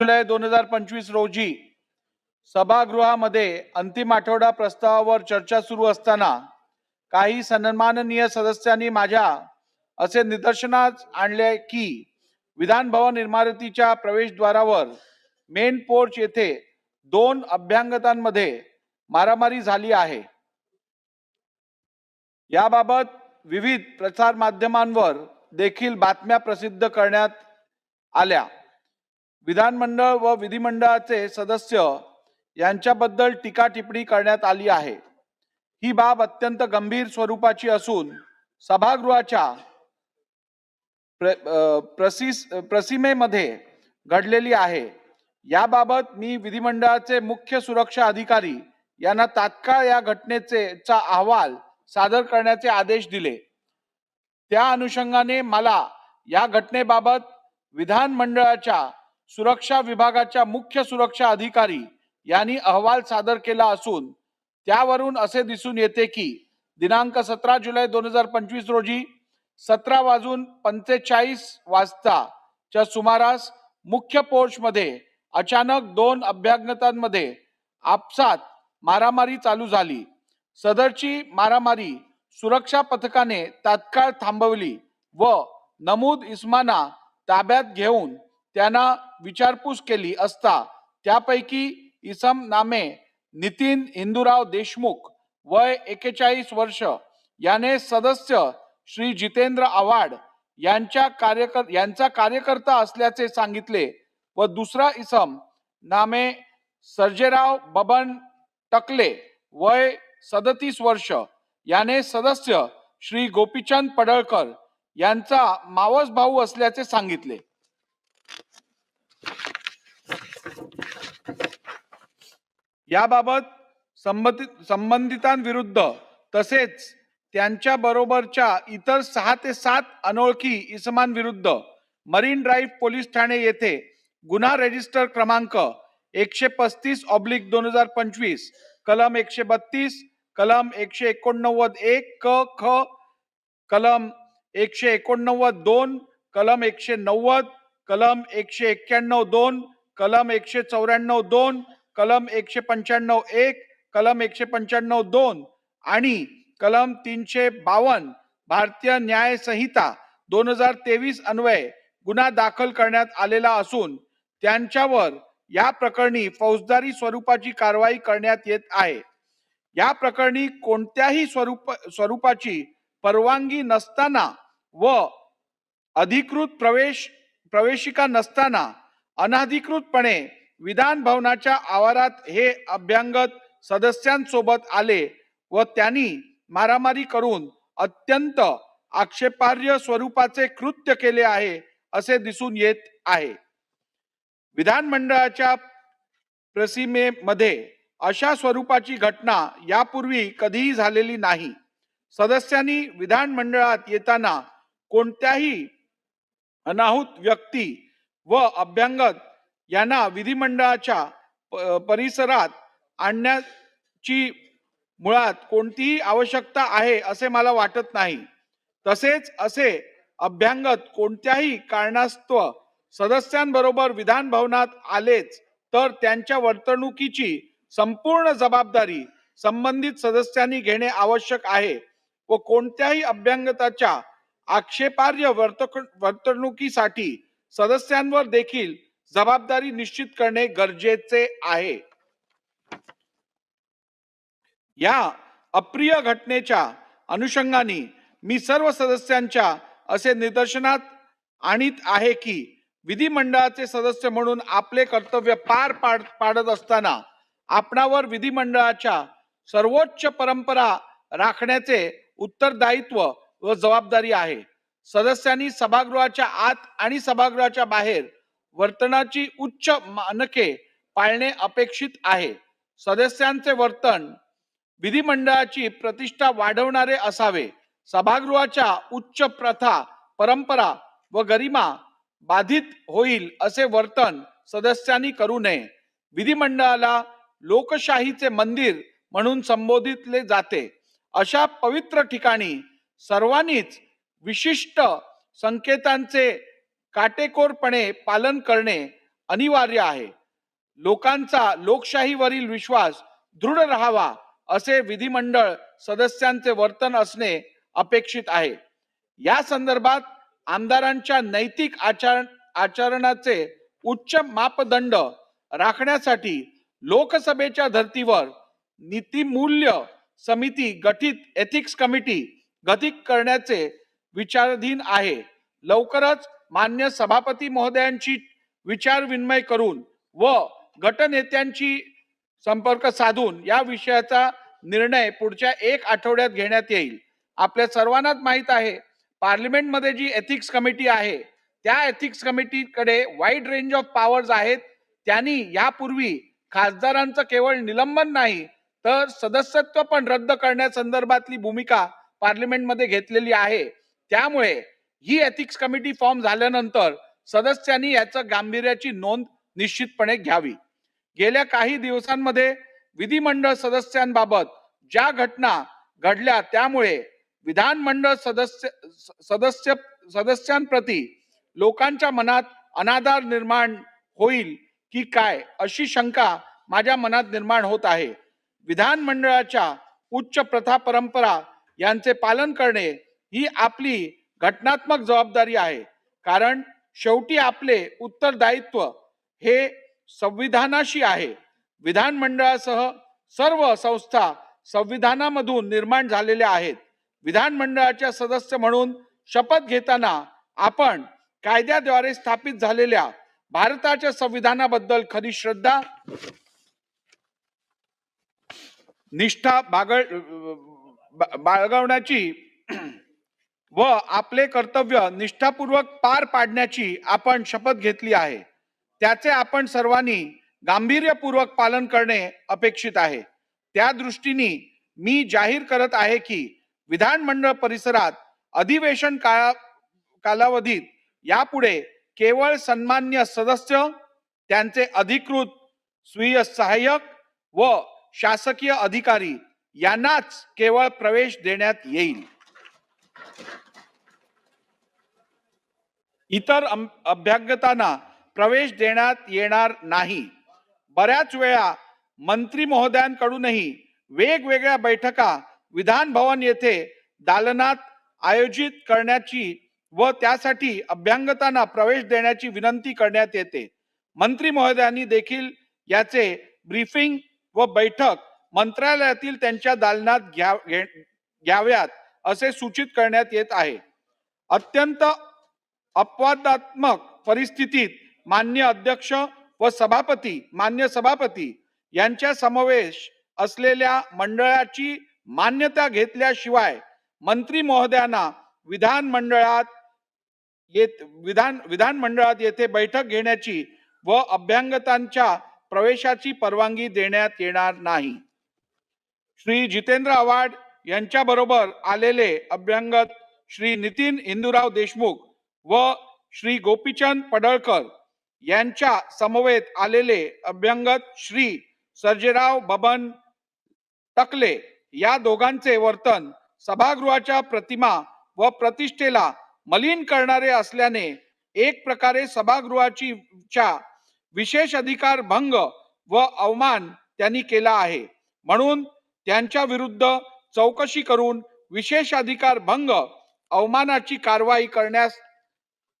जुलै दोन हजार पंचवीस रोजी सभागृहामध्ये अंतिम आठवडा प्रस्तावावर चर्चा सुरू असताना काही सन्माननीय सदस्यांनी माझ्या असे निदर्शनास आणले की विधान भवन इमारतीच्या प्रवेशद्वारावर मेन पोर्च येथे दोन अभ्यांगतांमध्ये मारामारी झाली आहे. याबाबत विविध प्रसार माध्यमांवर देखील बातम्या प्रसिद्ध करण्यात आल्या. विधानमंडळ व विधिमंडळाचे सदस्य यांच्याबद्दल टीका टिप्पणी करण्यात आली आहे. ही बाब अत्यंत गंभीर स्वरूपाची असून सभागृहाच्या प्र- प्रसिस घडलेली आहे. याबाबत मी विधिमंडळाचे मुख्य सुरक्षा अधिकारी यांना तात्काळ या घटनेचे चा अहवाल सादर करण्याचे आदेश दिले. त्या अनुषंगाने मला या घटनेबाबत विधानमंडळाच्या सुरक्षा विभागाच्या मुख्य सुरक्षा अधिकारी यांनी अहवाल सादर केला असून त्यावरून असे दिसून येते की दिनांक सतरा जुलै दोन हजार पंचवीस रोजी सतरा वाजून पंचेचाळीस वाजताच्या सुमारास मुख्य पोर्चमध्ये अचानक दोन अभ्यागतांमध्ये आपसात मारामारी चालू झाली. सदरची मारामारी सुरक्षा पथकाने तात्काळ थांबवली व नमूद इस्माना ताब्यात घेऊन त्यांना विचारपूस केली असता त्यापैकी इसम नामे नितीन हिंदूराव देशमुख वय एकेचाळीस वर्ष. याने सदस्य श्री जितेंद्र आव्हाड यांच्या कार्यकर यांचा कार्यकर्ता असल्याचे सांगितले व दुसरा इसम नामे सर्जेराव बबन टकले वय सदतीस वर्ष. याने सदस्य श्री गोपीचंद पडळकर यांचा मावस भाऊ असल्याचे सांगितले. याबाबत संबंधित संबंधितांविरुद्ध तसेच त्यांच्या बरोबरच्या इतर सहा ते सात अनोळखी इसमांविरुद्ध मरीन ड्राईव्ह पोलीस ठाणे येथे गुन्हा रजिस्टर क्रमांक एकशे पस्तीस ऑब्लिक दोन हजार पंचवीस कलम एकशे बत्तीस कलम एकशे एकोणनव्वद एक क ख कलम एकशे एकोणनव्वद दोन कलम एकशे नव्वद कलम एकशे एक्क्याण्णव दोन कलम एकशे चौऱ्याण्णव दोन कलम एकशे पंच्याण्णव एक कलम एकशे पंच्याण्णव दोन आणि कलम तीनशे बावन्न भारतीय न्याय संहिता दोन हजार तेवीस अन्वये गुन्हा दाखल करण्यात आलेला असून त्यांच्यावर या प्रकरणी फौजदारी स्वरूपाची कारवाई करण्यात येत आहे. या प्रकरणी कोणत्याही स्वरूप स्वरूपाची परवानगी नसताना व अधिकृत प्रवेश प्रवेशिका नसताना अनाधिकृतपणे विधान भवनाच्या आवारात हे अभ्यंगत सदस्यांसोबत आले व त्यांनी मारामारी करून अत्यंत आक्षेपार्ह स्वरूपाचे कृत्य केले आहे असे दिसून येत आहे. विधानमंडळाच्या प्रसिमेमध्ये अशा स्वरूपाची घटना यापूर्वी कधीही झालेली नाही. सदस्यांनी विधानमंडळात येताना कोणत्याही अनाहूत व्यक्ती व अभ्यंगत यांना विधिमंडळाच्या परिसरात आणण्याची मुळात कोणतीही आवश्यकता आहे असे मला वाटत नाही. तसेच असे अभ्यांगत कोणत्याही कारणास्तव सदस्यांबरोबर विधान भवनात आलेच तर त्यांच्या वर्तणुकीची संपूर्ण जबाबदारी संबंधित सदस्यांनी घेणे आवश्यक आहे व कोणत्याही अभ्यंगताच्या आक्षेपार्ह वर्तक वर्तणुकीसाठी सदस्यांवर देखील जबाबदारी निश्चित करणे गरजेचे आहे. या अप्रिय घटनेच्या अनुषंगाने मी सर्व सदस्यांच्या असे निदर्शनात आणीत आहे की विधिमंडळाचे सदस्य म्हणून आपले कर्तव्य पार पाड पाडत असताना आपणावर विधिमंडळाच्या सर्वोच्च परंपरा राखण्याचे उत्तरदायित्व व जबाबदारी आहे. सदस्यांनी सभागृहाच्या आत आणि सभागृहाच्या बाहेर वर्तनाची उच्च मानके पाळणे अपेक्षित आहे. सदस्यांचे वर्तन विधिमंडळाची प्रतिष्ठा वाढवणारे असावे. सभागृहाच्या उच्च प्रथा परंपरा व गरिमा बाधित होईल असे वर्तन सदस्यांनी करू नये. विधिमंडळाला लोकशाहीचे मंदिर म्हणून संबोधितले जाते. अशा पवित्र ठिकाणी सर्वांनीच विशिष्ट संकेतांचे काटेकोरपणे पालन करणे अनिवार्य आहे. लोकांचा लोकशाहीवरील विश्वास दृढ राहावा असे विधिमंडळ सदस्यांचे वर्तन असणे अपेक्षित आहे. या संदर्भात आमदारांच्या नैतिक आचरण आचरणाचे उच्च मापदंड राखण्यासाठी लोकसभेच्या धर्तीवर नीतिमूल्य समिती गठित एथिक्स कमिटी गठित करण्याचे विचाराधीन आहे. लवकरच मान्य सभापती महोदयांची विचार विनिमय करून व गटनेत्यांची संपर्क साधून या विषयाचा निर्णय पुढच्या एक आठवड्यात घेण्यात येईल. आपल्या सर्वांनाच माहीत आहे पार्लिमेंटमध्ये जी एथिक्स कमिटी आहे त्या एथिक्स कमिटीकडे वाईड रेंज ऑफ पॉवर्स आहेत. त्यांनी यापूर्वी खासदारांचं केवळ निलंबन नाही तर सदस्यत्व पण रद्द करण्यासंदर्भातली भूमिका पार्लिमेंटमध्ये घेतलेली आहे. त्यामुळे ही एथिक्स कमिटी फॉर्म झाल्यानंतर सदस्यांनी याचं गांभीर्याची नोंद निश्चितपणे घ्यावी. गेल्या काही दिवसांमध्ये विधिमंडळ सदस्यांबाबत ज्या घटना घडल्या त्यामुळे विधानमंडळ सदस्य सदस्य सदस्यांप्रती लोकांच्या मनात अनादार निर्माण होईल की काय अशी शंका माझ्या मनात निर्माण होत आहे. विधानमंडळाच्या उच्च प्रथा परंपरा यांचे पालन करणे ही आपली घटनात्मक जबाबदारी आहे. कारण शेवटी आपले उत्तरदायित्व हे संविधानाशी आहे. विधानमंडळासह सर्व संस्था संविधानामधून निर्माण झालेल्या आहेत. विधानमंडळाच्या सदस्य म्हणून शपथ घेताना आपण कायद्याद्वारे स्थापित झालेल्या भारताच्या संविधानाबद्दल खरी श्रद्धा निष्ठा बागळ बा- बाळगवण्याची व आपले कर्तव्य निष्ठापूर्वक पार पाडण्याची आपण शपथ घेतली आहे. त्याचे आपण सर्वांनी गांभीर्यपूर्वक पालन करणे अपेक्षित आहे. त्या दृष्टीने मी जाहीर करत आहे की विधानमंडळ परिसरात अधिवेशन काळा कालावधीत यापुढे केवळ सन्मान्य सदस्य त्यांचे अधिकृत स्वीय सहाय्यक व शासकीय अधिकारी यांनाच केवळ प्रवेश देण्यात येईल. इतर अभ्यागतांना प्रवेश देण्यात येणार नाही. बऱ्याच वेळा मंत्री महोदयांकडूनही वेगवेगळ्या बैठका विधान भवन येथे दालनात आयोजित करण्याची व त्यासाठी अभ्यांगतांना प्रवेश देण्याची विनंती करण्यात येते. मंत्री महोदयांनी देखील याचे ब्रीफिंग व बैठक मंत्रालयातील त्यांच्या दालनात घ्या घ्याव्यात. असे सूचित करण्यात येत आहे. अत्यंत अपवादात्मक परिस्थितीत मान्य अध्यक्ष व सभापती मान्य सभापती यांच्या समावेश असलेल्या मंडळाची मान्यता घेतल्याशिवाय मंत्री महोदयांना विधान मंडळात येत विधान विधानमंडळात येथे बैठक घेण्याची व अभ्यंगतांच्या प्रवेशाची परवानगी देण्यात येणार नाही. श्री जितेंद्र आव्हाड यांच्याबरोबर आलेले अभ्यंगत श्री नितीन हिंदूराव देशमुख व श्री गोपीचंद पडळकर यांच्या समवेत आलेले अभ्यंगत श्री सर्जेराव बबन टकले या दोघांचे वर्तन सभागृहाच्या प्रतिमा व प्रतिष्ठेला मलिन करणारे असल्याने एक प्रकारे सभागृहाची च्या विशेष अधिकार भंग व अवमान त्यांनी केला आहे. म्हणून त्यांच्या विरुद्ध चौकशी करून विशेष अधिकार भंग अवमानाची कारवाई करण्यास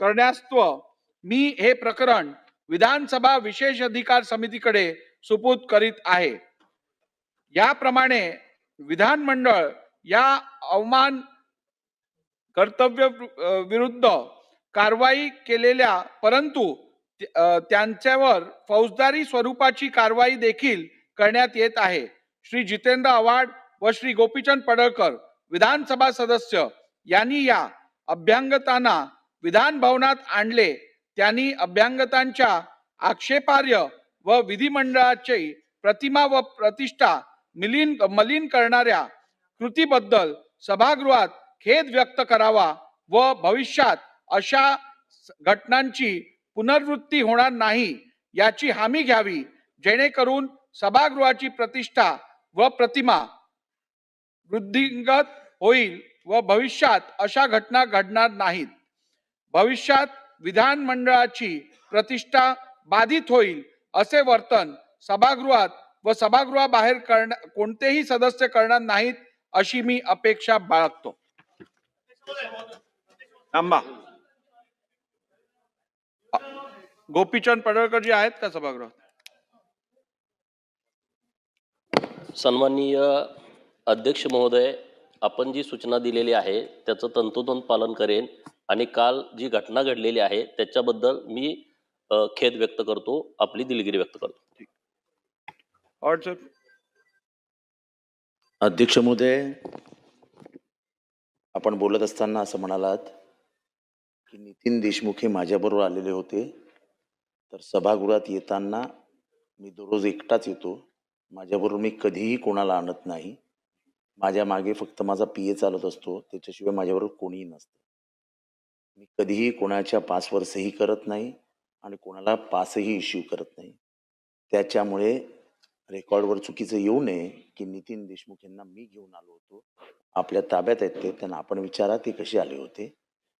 करण्यास्तव मी हे प्रकरण विधानसभा विशेष अधिकार समितीकडे सुपूत करीत आहे. याप्रमाणे विधानमंडळ या अवमान कर्तव्य विरुद्ध कारवाई केलेल्या परंतु त्यांच्यावर फौजदारी स्वरूपाची कारवाई देखील करण्यात येत आहे. श्री जितेंद्र आव्हाड व श्री गोपीचंद पडळकर विधानसभा सदस्य यांनी या अभ्यांगतांना विधान भवनात आणले. त्यांनी अभ्यांगतांच्या आक्षेपार्य व विधिमंडळाची प्रतिमा व प्रतिष्ठा मिलीन मलिन करणाऱ्या कृतीबद्दल सभागृहात खेद व्यक्त करावा व भविष्यात अशा घटनांची पुनर्वृत्ती होणार नाही याची हमी घ्यावी जेणेकरून सभागृहाची प्रतिष्ठा व प्रतिमा वृद्धिंगत होईल व भविष्यात अशा घटना घडणार नाहीत. भविष्यात विधानमंडळाची प्रतिष्ठा बाधित होईल असे वर्तन सभागृहात व सभागृहाबाहेर करण्या कोणतेही सदस्य करणार नाहीत अशी मी अपेक्षा बाळगतो. थांबा. गोपीचंद पडळकर जी आहेत का सभागृहात? सन्माननीय अध्यक्ष महोदय आपण जी सूचना दिलेली आहे त्याचं तंतोतंत पालन करेन आणि काल जी घटना घडलेली आहे त्याच्याबद्दल मी अ, खेद व्यक्त करतो आपली दिलगिरी व्यक्त करतो. और सर अध्यक्ष महोदय आपण बोलत असताना असं म्हणालात की नितीन देशमुख हे माझ्याबरोबर आलेले होते. तर सभागृहात येताना मी दररोज एकटाच येतो. माझ्याबरोबर मी कधीही कोणाला आणत नाही. माझ्या मागे फक्त माझा पी ए चालत असतो त्याच्याशिवाय माझ्याबरोबर कोणीही नसतं. मी कधीही कोणाच्या पासवर सही करत नाही आणि कोणाला पासही इश्यू करत नाही. त्याच्यामुळे रेकॉर्डवर चुकीचं येऊ नये की नितीन देशमुख यांना मी घेऊन आलो होतो. आपल्या ताब्यात आहेत ते त्यांना आपण विचारा ते कसे आले होते.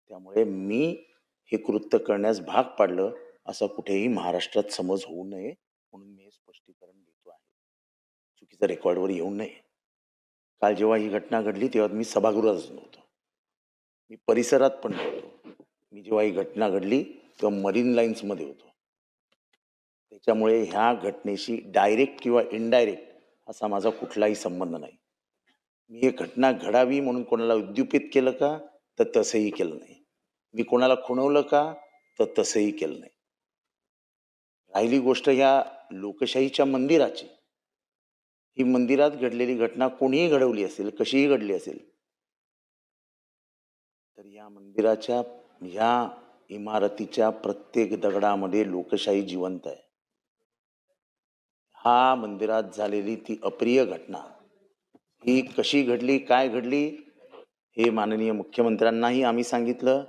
त्यामुळे मी हे कृत्य करण्यास भाग पाडलं असा कुठेही महाराष्ट्रात समज होऊ नये म्हणून मी हे स्पष्टीकरण देतो आहे. चुकीचं रेकॉर्डवर येऊ नये. काल जेव्हा ही घटना घडली तेव्हा मी सभागृहातच नव्हतो. मी परिसरात पण नव्हतो. मी जेव्हा ही घटना घडली तेव्हा मरीन लाईन्समध्ये होतो. त्याच्यामुळे ह्या घटनेशी डायरेक्ट किंवा इनडायरेक्ट असा माझा कुठलाही संबंध नाही. मी एक घटना घडावी म्हणून कोणाला उद्युपित केलं का तर तसंही केलं नाही. मी कोणाला खुणवलं का तर तसंही केलं नाही. राहिली गोष्ट ह्या लोकशाहीच्या मंदिराची. ही मंदिरात घडलेली घटना कोणीही घडवली असेल कशीही घडली असेल तर या मंदिराच्या ह्या इमारतीच्या प्रत्येक दगडामध्ये लोकशाही जिवंत आहे. हा मंदिरात झालेली ती अप्रिय घटना ही कशी घडली काय घडली हे माननीय मुख्यमंत्र्यांनाही आम्ही सांगितलं.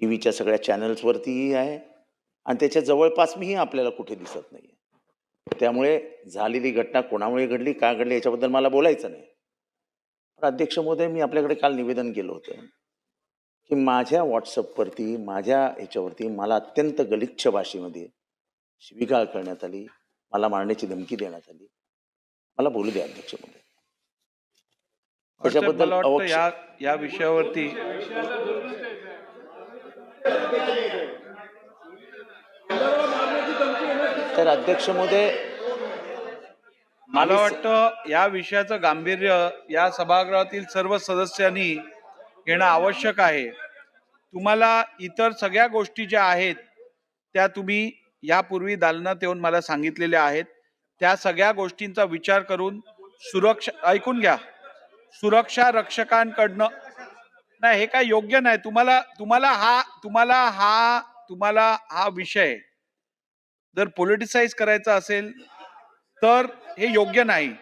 टी व्हीच्या सगळ्या चॅनल्सवरतीही आहे आणि त्याच्या जवळपास मीही आपल्याला कुठे दिसत नाही त्यामुळे झालेली घटना कोणामुळे घडली का घडली याच्याबद्दल मला बोलायचं नाही. पण अध्यक्ष महोदय मी आपल्याकडे काल निवेदन केलं होतं की माझ्या व्हॉट्सअपवरती माझ्या ह्याच्यावरती मला अत्यंत गलिच्छ भाषेमध्ये शिवीगाळ करण्यात आली मला मारण्याची धमकी देण्यात आली. मला बोलू द्या अध्यक्ष महोदय. त्याच्याबद्दल या विषयावरती तर अध्यक्ष महोदय मला वाटतं या विषयाचं गांभीर्य या सभागृहातील सर्व सदस्यांनी घेणं आवश्यक आहे. तुम्हाला इतर सगळ्या गोष्टी ज्या आहेत त्या तुम्ही यापूर्वी दालनात येऊन मला सांगितलेल्या आहेत. त्या सगळ्या गोष्टींचा विचार करून सुरक्षा ऐकून घ्या. सुरक्षा रक्षकांकडनं नाही हे काय योग्य नाही. तुम्हाला तुम्हाला हा तुम्हाला हा तुम्हाला हा विषय जर पॉलिटिसाइज करायचं असेल तर हे योग्य नाही.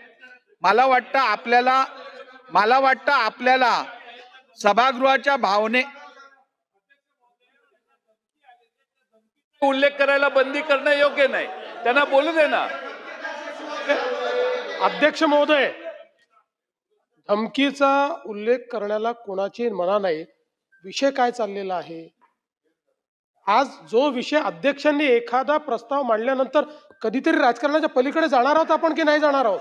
मला वाटतं आपल्याला मला वाटतं आपल्याला सभागृहाच्या भावने उल्लेख करायला बंदी करणं योग्य नाही. त्यांना बोलू दे ना. अध्यक्ष महोदय धमकीचा उल्लेख करण्याला कोणाची मना नाही. विषय काय चाललेला आहे? आज जो विषय अध्यक्षांनी एखादा प्रस्ताव मांडल्यानंतर कधीतरी राजकारणाच्या पलीकडे जाणार आहोत आपण की नाही जाणार आहोत?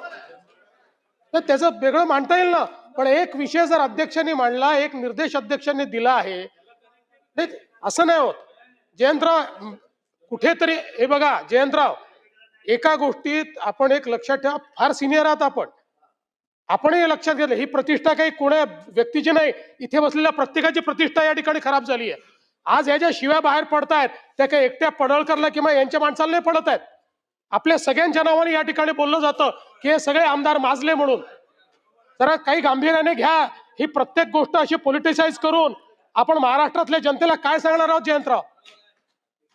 तर त्याचं वेगळं मांडता येईल ना? पण एक विषय जर अध्यक्षांनी मांडला एक निर्देश अध्यक्षांनी दिला आहे नाही असं नाही होत. जयंतराव कुठेतरी हे बघा जयंतराव एका गोष्टीत आपण एक लक्षात ठेवा फार सिनियर आहात आपण. आपणही हे लक्षात घेतलं ही प्रतिष्ठा काही कोण्या व्यक्तीची नाही. इथे बसलेल्या प्रत्येकाची प्रतिष्ठा या ठिकाणी खराब झाली आहे. आज ह्या ज्या शिव्या बाहेर पडतायत त्या काही एकट्या पडळकरला किंवा यांच्या माणसाला नाही पडत आहेत. आपल्या सगळ्यांच्या नावाने या ठिकाणी बोललं जातं की हे सगळे आमदार माजले म्हणून. जरा काही गांभीर्याने घ्या. ही प्रत्येक गोष्ट अशी पॉलिटिसाइज करून आपण महाराष्ट्रातल्या जनतेला काय सांगणार आहोत जयंतराव?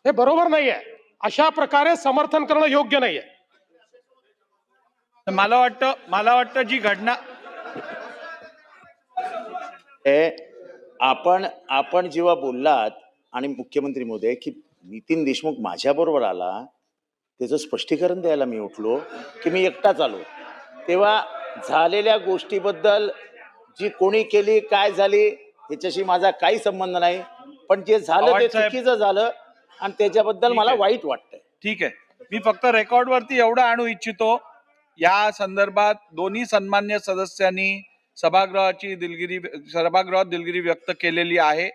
हे बरोबर नाहीये. अशा प्रकारे समर्थन करणं योग्य नाहीये. मला वाटतं मला वाटतं जी घटना हे आपण आपण जेव्हा बोललात आणि मुख्यमंत्री महोदय की नितीन देशमुख माझ्याबरोबर आला त्याचं स्पष्टीकरण द्यायला मी उठलो की मी एकटाच आलो तेव्हा झालेल्या गोष्टीबद्दल जी कोणी केली काय झाली ह्याच्याशी माझा काही संबंध नाही पण जे झालं ते. चुकीचं झालं आणि त्याच्याबद्दल मला. वाईट वाटतंय ठीक आहे मी फक्त रेकॉर्डवरती एवढं आणू इच्छितो या संदर्भात दोन्ही सन्मान्य सदस्यांनी सभागृहाची दिलगिरी सभागृहात दिलगिरी व्यक्त केलेली आहे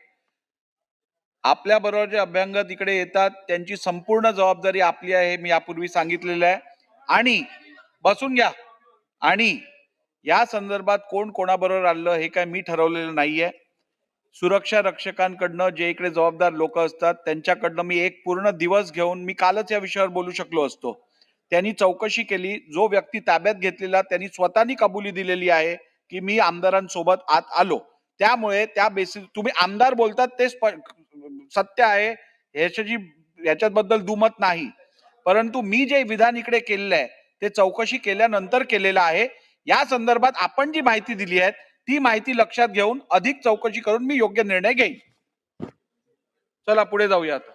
आपल्या बरोबर जे अभ्यंग तिकडे येतात त्यांची संपूर्ण जबाबदारी आपली आहे मी यापूर्वी सांगितलेलं आहे. आणि बसून घ्या. आणि या संदर्भात कोण कोणाबरोबर आलं हे काय मी ठरवलेलं नाहीये. सुरक्षा रक्षकांकडनं जे इकडे जबाबदार लोक असतात त्यांच्याकडनं मी एक पूर्ण दिवस घेऊन मी कालच या विषयावर बोलू शकलो असतो. त्यांनी चौकशी केली जो व्यक्ती ताब्यात घेतलेला त्यांनी स्वतःनी कबुली दिलेली आहे की मी आमदारांसोबत आत आलो. त्यामुळे त्या बेसिस तुम्ही आमदार बोलतात ते सत्य आहे ह्याच्याची याच्याबद्दल दुमत नाही. परंतु मी जे विधान इकडे केलेलं आहे ते चौकशी केल्यानंतर केलेलं आहे. या संदर्भात आपण जी माहिती दिली आहे ती माहिती लक्षात घेऊन अधिक चौकशी करून मी योग्य निर्णय घेईन. चला पुढे जाऊया आता.